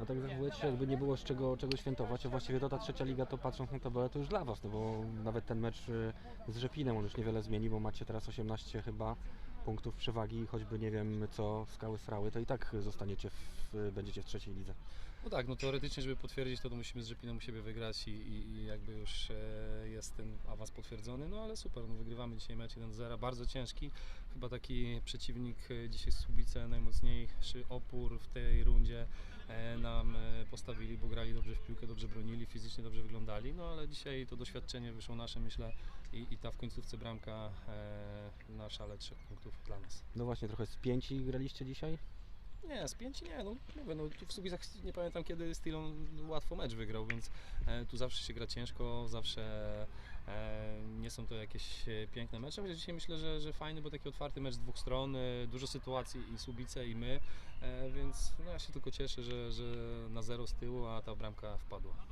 No tak zachowujecie jakby nie było z czego, czego świętować, a właściwie to ta trzecia liga, to patrząc na tabelę, to już dla Was, no bo nawet ten mecz y, z Rzepinem on już niewiele zmieni, bo macie teraz 18 chyba punktów przewagi i choćby nie wiem co skały srały, to i tak zostaniecie, w, będziecie w trzeciej lidze. No tak, no teoretycznie, żeby potwierdzić to, to musimy z Rzepinem u siebie wygrać i, i, jakby już e, jest ten awans potwierdzony, no ale super, no wygrywamy dzisiaj mecz 1-0, bardzo ciężki, chyba taki przeciwnik e, dzisiaj z Słubice, najmocniejszy opór w tej rundzie nam e, postawili, bo grali dobrze w piłkę, dobrze bronili, fizycznie dobrze wyglądali, no ale dzisiaj to doświadczenie wyszło nasze, myślę, i, i ta w końcówce bramka e, na szale trzech punktów dla nas. No właśnie, trochę spięci graliście dzisiaj? Nie, z pięci nie, no mówię, no tu w Subicach nie pamiętam kiedy Stilon łatwo mecz wygrał, więc e, tu zawsze się gra ciężko, zawsze e, nie są to jakieś e, piękne mecze, chociaż dzisiaj myślę, że, że fajny, bo taki otwarty mecz z dwóch stron, e, dużo sytuacji i Subice i my, e, więc no, ja się tylko cieszę, że, że na zero z tyłu, a ta bramka wpadła.